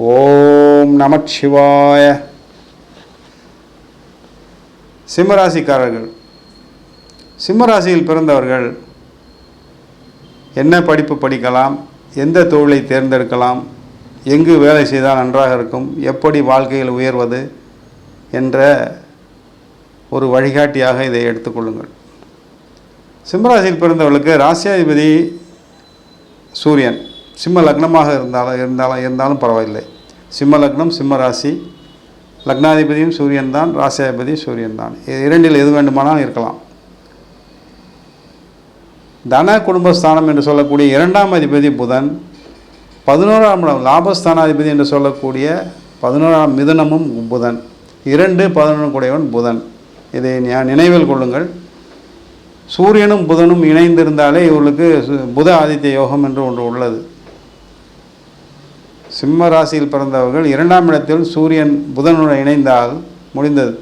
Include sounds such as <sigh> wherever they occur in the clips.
ஓம் நமச்சிவாய சிம்மராசிக்காரர்கள் சிம்மராசியில் பிறந்தவர்கள் என்ன படிப்பு படிக்கலாம் எந்த தொழிலை தேர்ந்தெடுக்கலாம் எங்கு வேலை செய்தால் நன்றாக இருக்கும் எப்படி வாழ்க்கையில் உயர்வது என்ற ஒரு வழிகாட்டியாக இதை எடுத்துக்கொள்ளுங்கள் சிம்மராசியில் பிறந்தவர்களுக்கு ராசியாதிபதி சூரியன். சிம்ம லக்னமாக இருந்தாலும் இருந்தாலும் இருந்தாலும் பரவாயில்லை. சிம்ம லக்னம் சிம்ம ராசி. லக்னாதிபதியும் சூரியன் தான் ராசியாதிபதி சூரியன் தான். இரண்டில் எது வேண்டுமானாலும் இருக்கலாம். தன குடும்பஸ்தானம் என்று சொல்லக்கூடிய இரண்டாம் அதிபதி புதன் பதினோராம் இடம் லாபஸ்தானாதிபதி என்று சொல்லக்கூடிய பதினோராம் மிதுனமும் புதன். இரண்டு பதினொன்று கூடையவன் புதன். இதை நினைவில் கொள்ளுங்கள். சூரியனும் புதனும் இணைந்திருந்தாலே இவர்களுக்கு சு- புத ஆதித்ய யோகம் என்று ஒன்று உள்ளது. சிம்ம ராசியில் பிறந்தவர்கள் இரண்டாம் இடத்தில் சூரியன் புதனுடன் இணைந்தால் முடிந்தது.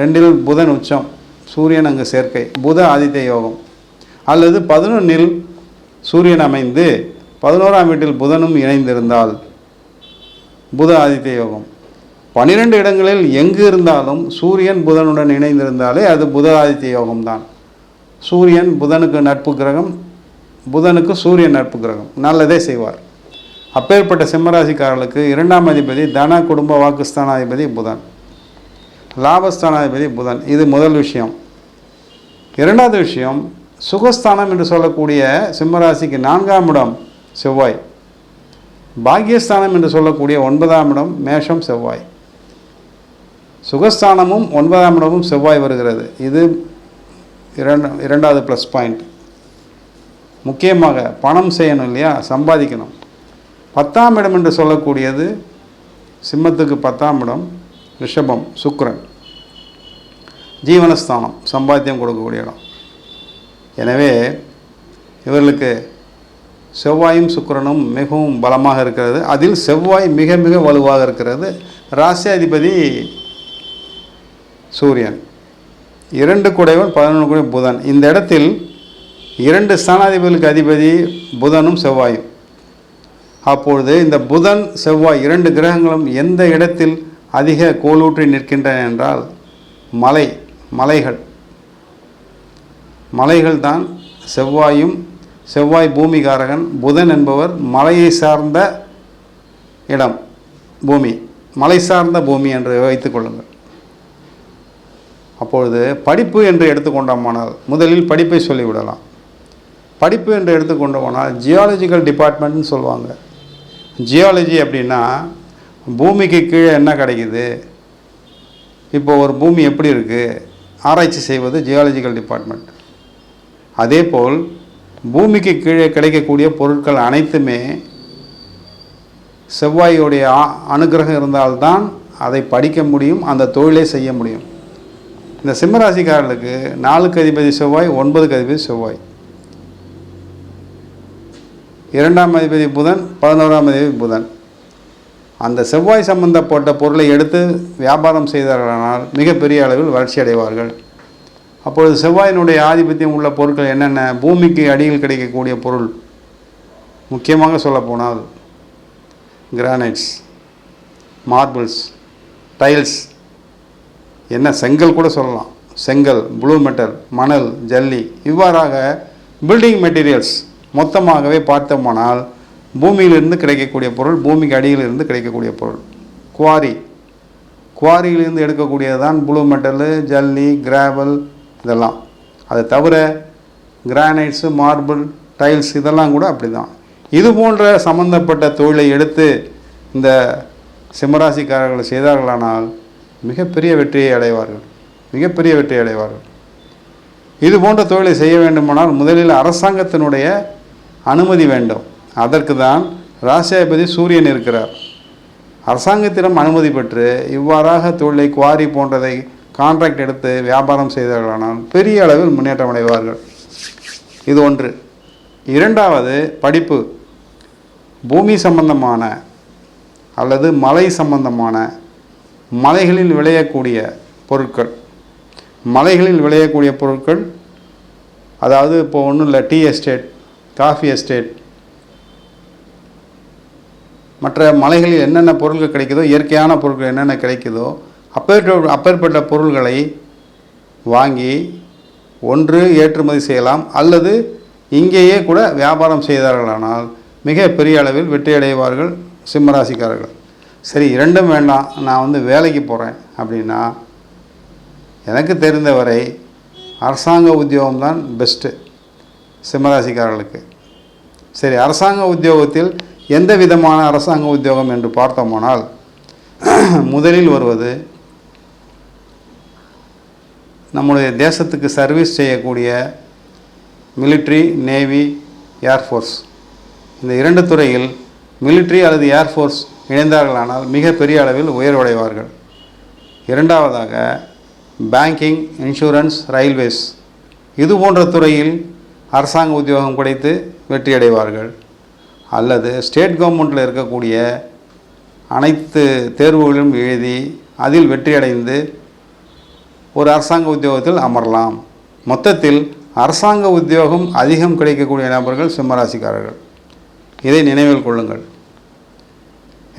ரெண்டில் புதன் உச்சம் சூரியன் அங்கு சேர்க்கை புத ஆதித்ய யோகம். அல்லது பதினொன்னில் சூரியன் அமைந்து பதினோராம் வீட்டில் புதனும் இணைந்திருந்தால் புத ஆதித்ய யோகம். பன்னிரெண்டு இடங்களில் எங்கு இருந்தாலும் சூரியன் புதனுடன் இணைந்திருந்தாலே அது புத ஆதித்ய யோகம்தான் சூரியன் புதனுக்கு நட்பு கிரகம் புதனுக்கு சூரியன் நட்பு கிரகம். நல்லதே செய்வார். அப்பேற்பட்ட சிம்மராசிக்காரர்களுக்கு இரண்டாம் அதிபதி தன குடும்ப வாக்குஸ்தானாதிபதி புதன். லாபஸ்தானாதிபதி புதன். இது முதல் விஷயம். இரண்டாவது விஷயம் சுகஸ்தானம் என்று சொல்லக்கூடிய சிம்மராசிக்கு நான்காம் இடம் செவ்வாய். பாக்கியஸ்தானம் என்று சொல்லக்கூடிய ஒன்பதாம் இடம் மேஷம் செவ்வாய். சுகஸ்தானமும் ஒன்பதாம் இடமும் செவ்வாய் வருகிறது. இது இரண்டு இரண்டாவது ப்ளஸ் பாயிண்ட் முக்கியமாக பணம் செய்யணும் இல்லையா? சம்பாதிக்கணும். பத்தாம் இடம் என்று சொல்லக்கூடியது சிம்மத்துக்கு பத்தாம் இடம் ரிஷபம் சுக்கரன் ஜீவனஸ்தானம் சம்பாத்தியம் கொடுக்கக்கூடிய இடம். எனவே இவர்களுக்கு செவ்வாயும் சுக்கரனும் மிகவும் பலமாக இருக்கிறது. அதில் செவ்வாய் மிக மிக வலுவாக இருக்கிறது. ராசியாதிபதி சூரியன். இரண்டு குடைவன் பதினொன்று குடை புதன். இந்த இடத்தில் இரண்டு ஸ்தானாதிபதிகளுக்கு அதிபதி புதனும் செவ்வாயும். அப்பொழுது இந்த புதன் செவ்வாய் இரண்டு கிரகங்களும் எந்த இடத்தில் அதிக கோலூற்றி நிற்கின்றன என்றால் மலை மலைகள். மலைகள் தான் செவ்வாயும் செவ்வாய் பூமிகாரகன் புதன் என்பவர் மலையை சார்ந்த இடம் பூமி. மலை சார்ந்த பூமி என்று வைத்துக் கொள்ளுங்கள். அப்பொழுது படிப்பு என்று எடுத்துக்கொண்டோமானால் முதலில் படிப்பை சொல்லிவிடலாம். படிப்பு என்று எடுத்துக்கொண்டோமானால் ஜியாலஜிக்கல் டிபார்ட்மெண்ட்னு சொல்லுவாங்க. ஜியாலஜி அப்படின்னா பூமிக்கு கீழே என்ன கிடைக்குது? இப்போ ஒரு பூமி எப்படி இருக்குது ஆராய்ச்சி செய்வது ஜியாலஜிக்கல் டிபார்ட்மெண்ட். அதேபோல் பூமிக்கு கீழே கிடைக்கக்கூடிய பொருட்கள் அனைத்துமே செவ்வாயுடைய அனுகிரகம் இருந்தால்தான் அதை படிக்க முடியும் அந்த தொழிலை செய்ய முடியும். இந்த சிம்மராசிக்காரர்களுக்கு நாலுக்கு அதிபதி செவ்வாய் ஒன்பதுக்கு அதிபதி செவ்வாய். இரண்டாம் அதிபதி புதன் பதினோராம் அதிபதி புதன். அந்த செவ்வாய் சம்பந்தப்பட்ட பொருளை எடுத்து வியாபாரம் செய்தார்களானால் மிகப்பெரிய அளவில் வளர்ச்சி அடைவார்கள். அப்பொழுது செவ்வாயினுடைய ஆதிபத்தியம் உள்ள பொருட்கள் என்னென்ன? பூமிக்கு அடியில் கிடைக்கக்கூடிய பொருள். முக்கியமாக சொல்லப்போனால் கிரானைட்ஸ் மார்பிள்ஸ் டைல்ஸ். என்ன செங்கல் கூட சொல்லலாம். செங்கல் ப்ளூ மெட்டல் மணல் ஜல்லி. இவ்வாறாக பில்டிங் மெட்டீரியல்ஸ் மொத்தமாகவே பார்த்தோமானால் பூமியிலிருந்து கிடைக்கக்கூடிய பொருள் பூமிக்கு அடியிலிருந்து கிடைக்கக்கூடிய பொருள். குவாரி. குவாரியிலிருந்து எடுக்கக்கூடியது தான் ப்ளூ மெட்டலு ஜல்லி கிராவல் இதெல்லாம். அதை தவிர கிரானைட்ஸு மார்பிள் டைல்ஸ் இதெல்லாம் கூட அப்படி தான் இது போன்ற சம்பந்தப்பட்ட தொழிலை எடுத்து இந்த சிம்மராசிக்காரர்கள் செய்தார்களானால் மிகப்பெரிய வெற்றியை அடைவார்கள். மிகப்பெரிய வெற்றியை அடைவார்கள். இது போன்ற தொழிலை செய்ய வேண்டுமானால் முதலில் அரசாங்கத்தினுடைய அனுமதி வேண்டும். அதற்கு தான் ராசியாதிபதி சூரியன் இருக்கிறார். அரசாங்கத்திடம் அனுமதி பெற்று இவ்வாறாக தொழிலை குவாரி போன்றதை கான்ட்ராக்ட் எடுத்து வியாபாரம் செய்தார்களானால் பெரிய அளவில் முன்னேற்றம் அடைவார்கள். இது ஒன்று. இரண்டாவது படிப்பு. பூமி சம்பந்தமான அல்லது மலை சம்பந்தமான மலைகளில் விளையக்கூடிய பொருட்கள். மலைகளில் விளையக்கூடிய பொருட்கள் அதாவது இப்போ ஒன்றும் இல்லை டீ எஸ்டேட் காஃபி எஸ்டேட். மற்ற மலைகளில் என்னென்ன பொருட்கள் கிடைக்குதோ இயற்கையான பொருட்கள் என்னென்ன கிடைக்குதோ அப்பேற்ப அப்பேற்பட்ட பொருள்களை வாங்கி ஒன்று ஏற்றுமதி செய்யலாம். அல்லது இங்கேயே கூட வியாபாரம் செய்தார்களானால் மிக பெரிய அளவில் வெற்றி அடைவார்கள் சிம்மராசிக்காரர்கள். சரி இரண்டும் வேண்டாம். நான் வந்து வேலைக்கு போகிறேன் அப்படின்னா எனக்கு தெரிந்தவரை அரசாங்க உத்தியோகம் தான் பெஸ்ட்டு சிம்மராசிக்காரர்களுக்கு. சரி அரசாங்க உத்தியோகத்தில் எந்த விதமான அரசாங்க உத்தியோகம் என்று பார்த்தோமானால் <clears throat> முதலில் வருவது நம்முடைய தேசத்துக்கு சர்வீஸ் செய்யக்கூடிய மிலிட்ரி நேவி ஏர்ஃபோர்ஸ் இந்த இரண்டு துறையில் மிலிட்ரி அல்லது ஏர்ஃபோர்ஸ் இணைந்தார்களானால் மிக பெரிய அளவில் உயர்வடைவார்கள். இரண்டாவதாக பேங்கிங் இன்சூரன்ஸ் ரயில்வேஸ் இது போன்ற துறையில் அரசாங்க உத்தியோகம் கிடைத்து வெற்றி அடைவார்கள் அல்லது ஸ்டேட் கவர்மெண்ட்டில் இருக்கக்கூடிய அனைத்து தேர்வுகளிலும் எழுதி அதில் வெற்றியடைந்து ஒரு அரசாங்க உத்தியோகத்தில் அமரலாம். மொத்தத்தில் அரசாங்க உத்தியோகம் அதிகம் கிடைக்கக்கூடிய நபர்கள் சிம்மராசிக்காரர்கள். இதை நினைவில் கொள்ளுங்கள்.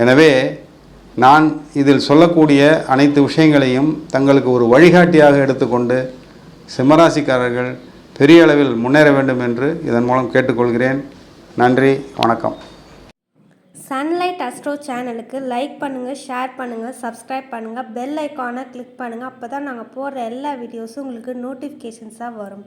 எனவே நான் இதில் சொல்லக்கூடிய அனைத்து விஷயங்களையும் தங்களுக்கு ஒரு வழிகாட்டியாக எடுத்துக்கொண்டு சிம்மராசிக்காரர்கள் பெரிய அளவில் முன்னேற வேண்டும் என்று இதன் மூலம் கேட்டுக்கொள்கிறேன். நன்றி வணக்கம். சன்லைட் அஸ்ட்ரோ சேனலுக்கு லைக் பண்ணுங்கள் ஷேர் பண்ணுங்கள் சப்ஸ்கிரைப் பண்ணுங்கள் பெல் ஐக்கானை கிளிக் பண்ணுங்கள் அப்போ தான் நாங்கள் போடுற எல்லா வீடியோஸும் உங்களுக்கு நோட்டிஃபிகேஷன்ஸாக வரும்.